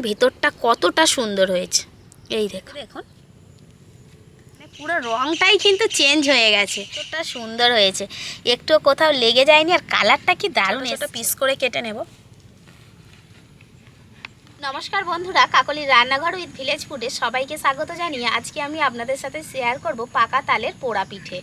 ভিতরটা কতটা সুন্দর হয়েছে। এই দেখো। দেখুন। মানে পুরো রংটাই কিন্তু চেঞ্জ হয়ে গেছে। কতটা সুন্দর হয়েছে। একটু কোথাও লেগে যায়নি আর কালারটা কি দারুণ ছোটো পিস করে কেটে নেব। নমস্কার বন্ধুরা কাকলির রান্নাঘর উইথ ভিলেজ ফুডে সবাইকে স্বাগত জানিয়ে আজকে আমি আপনাদের সাথে শেয়ার করব পাকা তালের পোড়া পিঠে।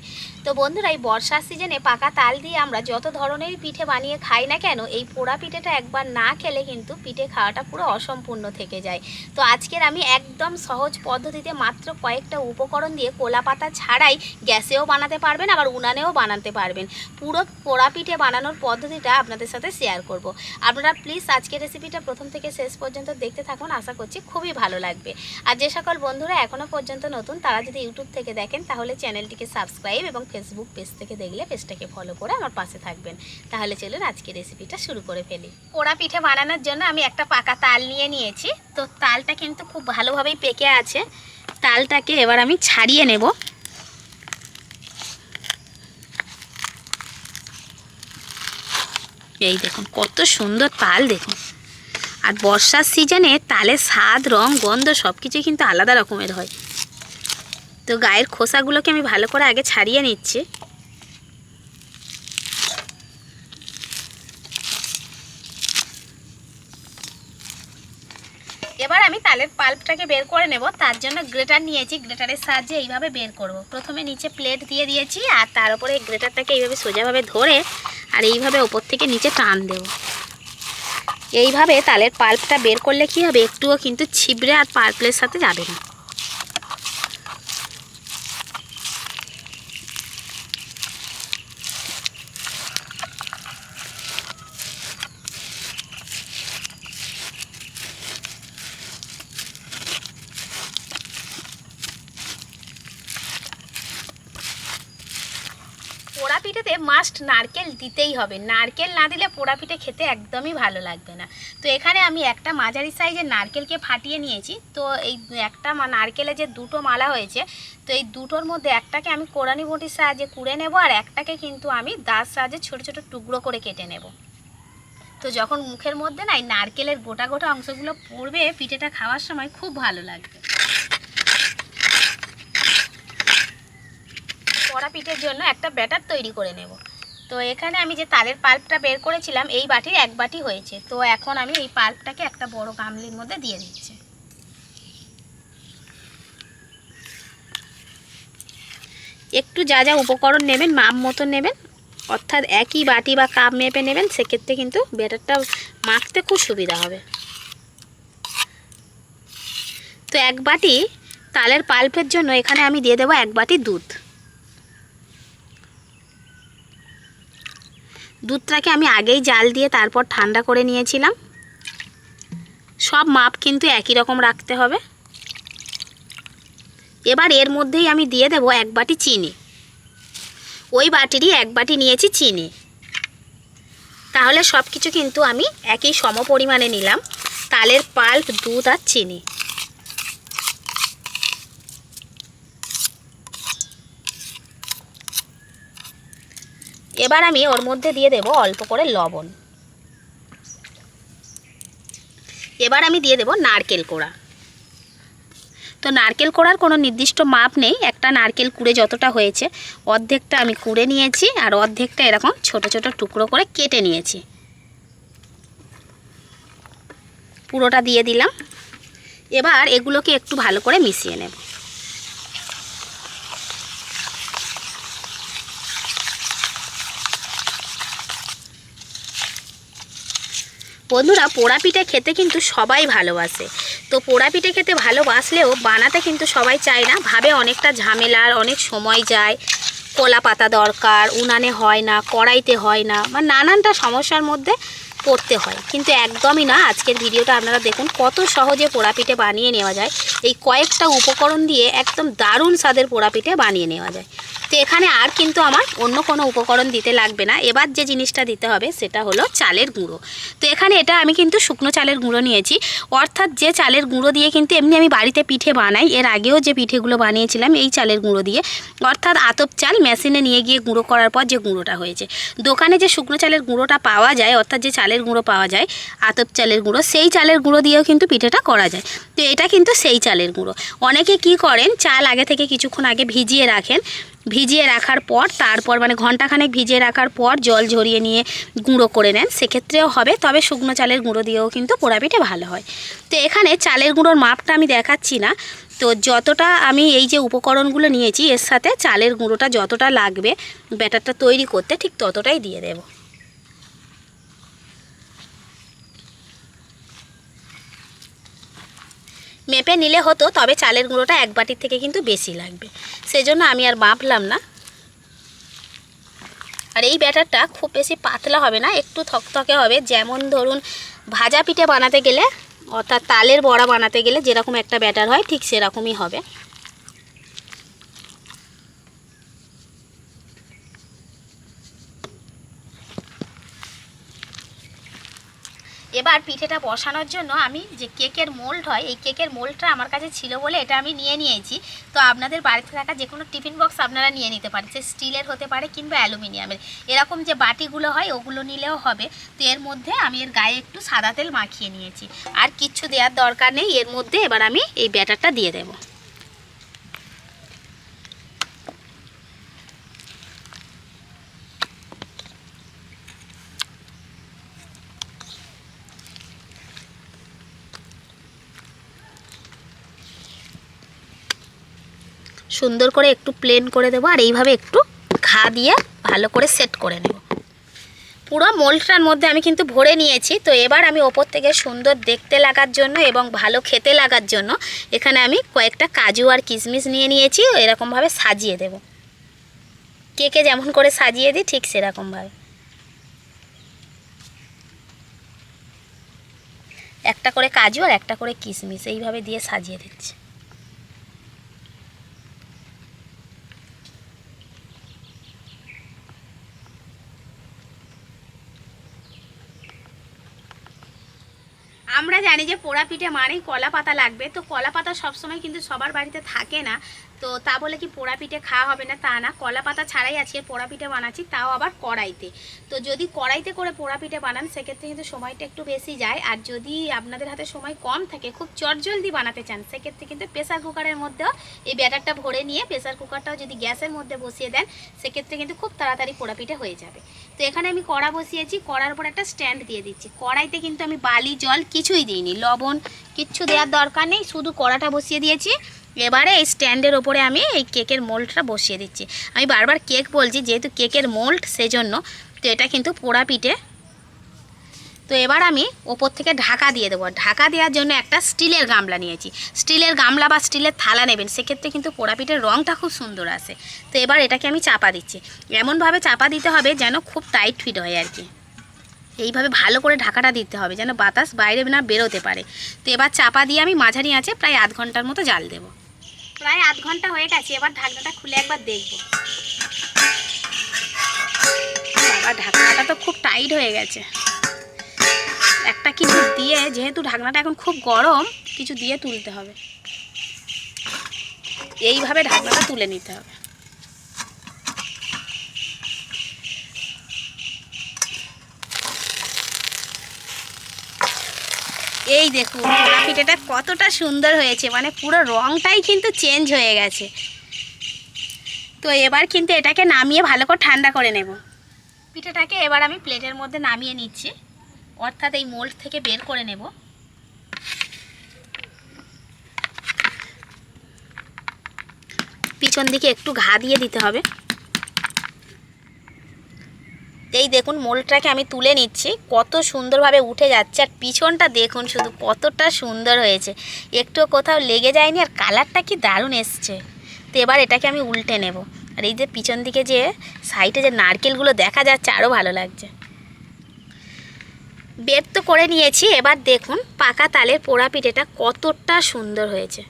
তো বন্ধুরা, এই বর্ষার সিজনে পাকা তাল দিয়ে আমরা যত ধরনের পিঠে বানিয়ে খাই না কেন, এই পোড়া পিঠেটা একবার না খেলে কিন্তু পিঠে খাওয়াটা পুরো অসম্পূর্ণ থেকে যায়। তো আজকের আমি একদম সহজ পদ্ধতিতে মাত্র কয়েকটা উপকরণ দিয়ে কোলা পাতা ছাড়াই গ্যাসেও বানাতে পারবেন, আবার উনানেও বানাতে পারবেন। পুরো পোড়া পিঠে বানানোর পদ্ধতিটা আপনাদের সাথে শেয়ার করব। আপনারা প্লিজ আজকের রেসিপিটা প্রথম থেকে শেষ পর্যন্ত দেখতে থাকুন, আশা করছি খুবই ভালো লাগবে। আর যে সকল বন্ধুরা এখনও পর্যন্ত নতুন, তারা যদি ইউটিউব থেকে দেখেন, তাহলে চ্যানেলটিকে সাবস্ক্রাইব এবং ফেসবুক পেজ থেকে দেখলে পেজটাকে ফলো করে আমার পাশে থাকবেন। তাহলে চলুন আজকে রেসিপিটা শুরু করে ফেলি। পোড়া পিঠে বানানোর জন্য আমি একটা পাকা তাল নিয়ে নিয়েছি। তো তালটা কিন্তু খুব ভালোভাবেই পেকে আছে। তালটাকে এবার আমি ছাড়িয়ে নেব। এই দেখুন, কত সুন্দর তাল দেখুন। আর বর্ষার সিজনে তালের স্বাদ, রং, গন্ধ সব কিছুই কিন্তু আলাদা রকমের হয়। তো গায়ের খোসাগুলোকে আমি ভালো করে আগে ছাড়িয়ে নিচ্ছি। এবার আমি তালের পাল্পটাকে বের করে নেব। তার জন্য গ্রেটার নিয়েছি। গ্রেটারের সাহায্যে এইভাবে বের করব। প্রথমে নিচে প্লেট দিয়ে দিয়েছি আর তার উপরে গ্রেটারটাকে এইভাবে সোজাভাবে ধরে আর এইভাবে ওপর থেকে নিচে টান দেবো। এইভাবে তালের পাল্পটা বের করলে কি হবে? একটুও কিন্তু ছিবড়ে আর পাল্পের সাথে যাবে না পোড়া পিঠেতে মাস্ট নারকেল দিতেই হবে। নারকেল না দিলে পোড়া পিঠে খেতে একদমই ভালো লাগবে না। তো এখানে আমি একটা মাঝারি সাইজের নারকেলকে ফাটিয়ে নিয়েছি। তো এই একটা নারকেলে যে দুটো মালা হয়েছে, তো এই দুটোর মধ্যে একটাকে আমি কোরানি বটির সাহায্যে কুড়ে নেব আর একটাকে কিন্তু আমি দাঁত সাহায্যে ছোট ছোট টুকরো করে কেটে নেব। তো যখন মুখের মধ্যে না এই নারকেলের গোটা গোটা অংশগুলো পড়বে, পিঠেটা খাওয়ার সময় খুব ভালো লাগবে। কড়া পিঠের জন্য একটা ব্যাটার তৈরি করে নেব। তো এখানে আমি যে তালের পাল্পটা বের করেছিলাম, এই বাটির এক বাটি হয়েছে। তো এখন আমি এই পাল্পটাকে একটা বড় গামলির মধ্যে দিয়ে দিচ্ছি। একটু যা যা উপকরণ নেবেন, মাপ মতো নেবেন, অর্থাৎ একই বাটি বা কাপ মেপে নেবেন, সেক্ষেত্রে কিন্তু ব্যাটারটা মাখতে খুব সুবিধা হবে। তো এক বাটি তালের পাল্পের জন্য এখানে আমি দিয়ে দেবো এক বাটি দুধ। দুধটাকে আমি আগেই জাল দিয়ে তারপর ঠান্ডা করে নিয়েছিলাম। সব মাপ কিন্তু একই রকম রাখতে হবে। এবার এর মধ্যেই আমি দিয়ে দেব এক বাটি চিনি। ওই বাটিরই এক বাটি নিয়েছি চিনি। তাহলে সব কিছু কিন্তু আমি একই সম পরিমাণে নিলাম। তালের পাল্প, দুধ আর চিনি। এবার আমি ওর মধ্যে দিয়ে দেব অল্প করে লবণ। এবার আমি দিয়ে দেব নারকেল কোড়া। তো নারকেল কোড়ার কোনো নির্দিষ্ট মাপ নেই, একটা নারকেল কুড়ে যতটা হয়েছে, অর্ধেকটা আমি কুড়ে নিয়েছি আর অর্ধেকটা এরকম ছোট ছোট টুকরো করে কেটে নিয়েছি। পুরোটা দিয়ে দিলাম। এবার এগুলোকে একটু ভালো করে মিশিয়ে নেব। বন্ধুরা পোড়া পিঠে খেতে কিন্তু সবাই ভালোবাসে। তো পোড়া পিঠে খেতে ভালোবাসলেও বানাতে কিন্তু সবাই চায় না। ভাবে অনেকটা ঝামেলার, অনেক সময় যায়। কলা পাতা দরকার, উনানে হয় না, কড়াইতে হয় না, বা নানানটা সমস্যার মধ্যে পড়তে হয়। কিন্তু একদমই না, আজকের ভিডিওটা আপনারা দেখুন কত সহজে পোড়া পিঠে বানিয়ে নেওয়া যায়। এই কয়েকটা উপকরণ দিয়ে একদম দারুণ স্বাদের পোড়া পিঠে বানিয়ে নেওয়া যায়। তো এখানে আর কিন্তু আমার অন্য কোনো উপকরণ দিতে লাগবে না। এবার যে জিনিসটা দিতে হবে সেটা হলো চালের গুঁড়ো। তো এখানে এটা আমি কিন্তু শুকনো চালের গুঁড়ো নিয়েছি। অর্থাৎ যে চালের গুঁড়ো দিয়ে কিন্তু এমনি আমি বাড়িতে পিঠে বানাই, এর আগেও যে পিঠেগুলো বানিয়েছিলাম এই চালের গুঁড়ো দিয়ে। অর্থাৎ আতপ চাল মেশিনে নিয়ে গিয়ে গুঁড়ো করার পর যে গুঁড়োটা হয়েছে। দোকানে যে শুকনো চালের গুঁড়োটা পাওয়া যায়, অর্থাৎ যে চালের গুঁড়ো পাওয়া যায়, আতপ চালের গুঁড়ো, সেই চালের গুঁড়ো দিয়েও কিন্তু পিঠেটা করা যায়। তো এটা কিন্তু সেই চালের গুঁড়ো। অনেকে কি করেন, চাল আগে থেকে কিছুক্ষণ আগে ভিজিয়ে রাখেন। ভিজিয়ে রাখার পর, তারপর মানে ঘন্টাখানেক ভিজিয়ে রাখার পর জল ঝরিয়ে নিয়ে গুঁড়ো করে নেন। সেক্ষেত্রেও হবে, তবে শুকনো চালের গুঁড়ো দিয়েও কিন্তু পোড়াপিঠে ভালো হয়। তো এখানে চালের গুঁড়োর মাপটা আমি দেখাচ্ছি না। তো যতটা আমি এই যে উপকরণগুলো নিয়েছি, এর সাথে চালের গুঁড়োটা যতটা লাগবে ব্যাটারটা তৈরি করতে ঠিক ততটাই দিয়ে দেব। মেপে নিলে হতো, তবে চালের গুঁড়োটা এক বাটির থেকে কিন্তু বেশি লাগবে। সেই জন্য আমি আর মাপলাম না। আর এই ব্যাটারটা খুব বেশি পাতলা হবে না, একটু থকথকে হবে। যেমন ধরুন, ভাজা পিঠে বানাতে গেলে, অর্থাৎ তালের বড়া বানাতে গেলে যেরকম একটা ব্যাটার হয়, ঠিক সেরকমই হবে। এবার পিঠেটা বসানোর জন্য আমি যে কেকের মোল্ড হয়, এই কেকের মোল্ডটা আমার কাছে ছিল বলে এটা আমি নিয়ে নিয়েছি। তো আপনাদের বাড়িতে থাকা যে কোনো টিফিন বক্স আপনারা নিয়ে নিতে পারেন। সে স্টিলের হতে পারে কিংবা অ্যালুমিনিয়ামের। এরকম যে বাটিগুলো হয়, ওগুলো নিলেও হবে। তো এর মধ্যে আমি এর গায়ে একটু সাদা তেল মাখিয়ে নিয়েছি। আর কিচ্ছু দেওয়ার দরকার নেই। এর মধ্যে এবার আমি এই ব্যাটারটা দিয়ে দেবো। সুন্দর করে একটু প্লেন করে দেবো আর এইভাবে একটু ঘা দিয়ে ভালো করে সেট করে নেব। পুরো মোল্ডটার মধ্যে আমি কিন্তু ভরে নিয়েছি। তো এবার আমি ওপর থেকে সুন্দর দেখতে লাগার জন্য এবং ভালো খেতে লাগার জন্য এখানে আমি কয়েকটা কাজু আর কিশমিশ নিয়ে নিয়েছি। এরকমভাবে সাজিয়ে দেব। কেকে যেমন করে সাজিয়ে দিই ঠিক সেরকমভাবে। একটা করে কাজু আর একটা করে কিশমিশ এইভাবে দিয়ে সাজিয়ে দিচ্ছি। আমরা জানি যে পোড়া পিঠে মানেই কলা পাতা লাগবে। তো কলা পাতা সবসময় কিন্তু সবার বাড়িতে থাকে না। তো তা বলে কি পোড়া পিঠে খাওয়া হবে না? তা না, কলা পাতা ছাড়াই আজকে পোড়া পিঠে বানাচ্ছি, তাও আবার কড়াইতে। তো যদি কড়াইতে করে পোড়া পিঠে বানান, সেক্ষেত্রে কিন্তু সময়টা একটু বেশি যায়। আর যদি আপনাদের হাতে সময় কম থাকে, খুব চটজলদি বানাতে চান, সেক্ষেত্রে কিন্তু প্রেসার কুকারের মধ্যেও এই ব্যাটারটা ভরে নিয়ে প্রেসার কুকারটাও যদি গ্যাসের মধ্যে বসিয়ে দেন, সেক্ষেত্রে কিন্তু খুব তাড়াতাড়ি পোড়া পিঠে হয়ে যাবে। তো এখানে আমি কড়া বসিয়েছি, কড়ার উপর একটা স্ট্যান্ড দিয়ে দিচ্ছি। কড়াইতে কিন্তু আমি বালি, জল কিছুই দিইনি, লবণ কিচ্ছু দেওয়ার দরকার নেই, শুধু কড়াটা বসিয়ে দিয়েছি। এবারে এই স্ট্যান্ডের ওপরে আমি এই কেকের মোল্ডটা বসিয়ে দিচ্ছি। আমি বারবার কেক বলছি, যেহেতু কেকের মোল্ড সেজন্য, তো এটা কিন্তু পোড়া পিঠে। তো এবার আমি ওপর থেকে ঢাকা দিয়ে দেবো। ঢাকা দেওয়ার জন্য একটা স্টিলের গামলা নিয়েছি। স্টিলের গামলা বা স্টিলের থালা নেবেন, সেক্ষেত্রে কিন্তু পোড়া পিঠের রঙটা খুব সুন্দর আসে। তো এবার এটাকে আমি চাপা দিচ্ছি। এমনভাবে চাপা দিতে হবে যেন খুব টাইট ফিট হয় আর কি। এইভাবে ভালো করে ঢাকাটা দিতে হবে যেন বাতাস বাইরে না বেরোতে পারে। তো এবার চাপা দিয়ে আমি মাঝারি আছে প্রায় আধ ঘণ্টার মতো জাল দেব। প্রায় আধ ঘণ্টা হয়ে গেছে, এবার ঢাকনাটা খুলে একবার দেখব। বাবা, ঢাকনাটা তো খুব টাইট হয়ে গেছে। একটা কিছু দিয়ে, যেহেতু ঢাকনাটা এখন খুব গরম, কিছু দিয়ে তুলতে হবে। এইভাবে ঢাকনাটা তুলে নিতে হবে। এই দেখুন পিঠেটা কতটা সুন্দর হয়েছে। মানে পুরো রংটাই কিন্তু চেঞ্জ হয়ে গেছে। তো এবার কিন্তু এটাকে নামিয়ে ভালো করে ঠান্ডা করে নেব। পিঠেটাকে এবার আমি প্লেটের মধ্যে নামিয়ে নিচ্ছি। অর্থাৎ এই মোল্ড থেকে বের করে নেব। পিছন দিকে একটু ঘা দিয়ে দিতে হবে। এই দেখুন মোলটাকে আমি তুলে নিচ্ছি। কত সুন্দরভাবে উঠে যাচ্ছে আর পিছনটা দেখুন শুধু কতটা সুন্দর হয়েছে। একটু কোথাও লেগে যায়নি আর কালারটা কি দারুণ এসছে। তো এবার এটাকে আমি উল্টে নেব। আর এই যে পিছন দিকে যে সাইডে যে নারকেলগুলো দেখা যাচ্ছে, আরও ভালো লাগছে। বের তো করে নিয়েছি। এবার দেখুন পাকা তালের পোড়া পিঠেটা কতটা সুন্দর হয়েছে।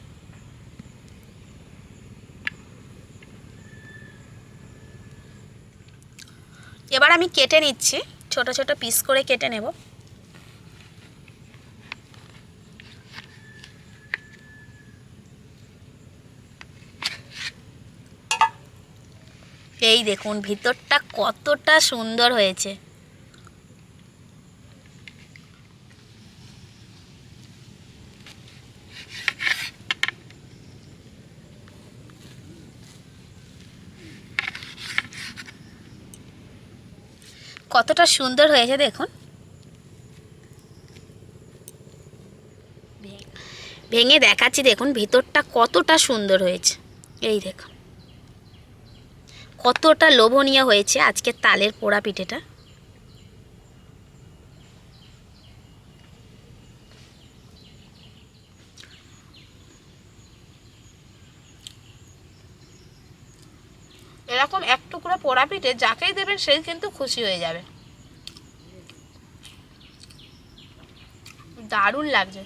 এবার আমি কেটে নিচ্ছি, ছোট ছোট পিস করে কেটে নেব। এই দেখুন, ভিতরটা কতটা সুন্দর হয়েছে। কতটা সুন্দর হয়েছে দেখুন। ভেঙে দেখাচ্ছি দেখুন, ভিতরটা কতটা সুন্দর হয়েছে। এই দেখুন কতটা লোভনীয় হয়েছে আজকে তালের পোড়া পিঠেটা। এরকম এক টুকরো পোড়া পিঠে যাকেই দেবেন সেই কিন্তু খুশি হয়ে যাবে। দারুণ লাগছে।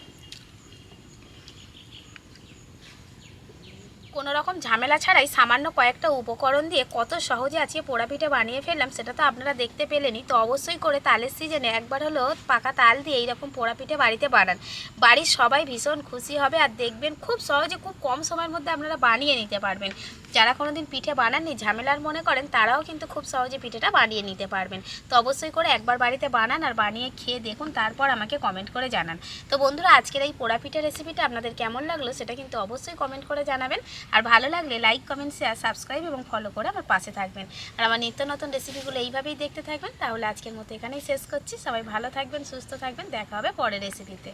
কোনো রকম ঝামেলা ছাড়াই সামান্য কয়েকটা উপকরণ দিয়ে কত সহজে আজকে পোড়া পিঠে বানিয়ে ফেললাম, সেটা তো আপনারা দেখতে পেলেনই। তো অবশ্যই করে তালের সিজনে একবার হলো পাকা তাল দিয়ে এইরকম পোড়া পিঠে বাড়িতে বানান। বাড়ির সবাই ভীষণ খুশি হবে আর দেখবেন খুব সহজে খুব কম সময়ের মধ্যে আপনারা বানিয়ে নিতে পারবেন। যারা কোনোদিন পিঠে বানাননি, ঝামেলার মনে করেন, তারাও কিন্তু খুব সহজে পিঠেটা বানিয়ে নিতে পারবেন। তো অবশ্যই করে একবার বাড়িতে বানান আর বানিয়ে খেয়ে দেখুন, তারপর আমাকে কমেন্ট করে জানান। তো বন্ধুরা, আজকের এই পোড়া পিঠে রেসিপিটা আপনাদের কেমন লাগল সেটা কিন্তু অবশ্যই কমেন্ট করে জানাবেন। আর ভালো লাগলে লাইক কমেন্ট শেয়ার সাবস্ক্রাইব এবং ফলো করে আমার পাশে থাকবেন। আর আমার নিত্য নতুন রেসিপিগুলো এইভাবেই দেখতে থাকবেন। তাহলে আজকের মতো এখানেই শেষ করছি। সবাই ভালো থাকবেন, সুস্থ থাকবেন। দেখা হবে পরের রেসিপিতে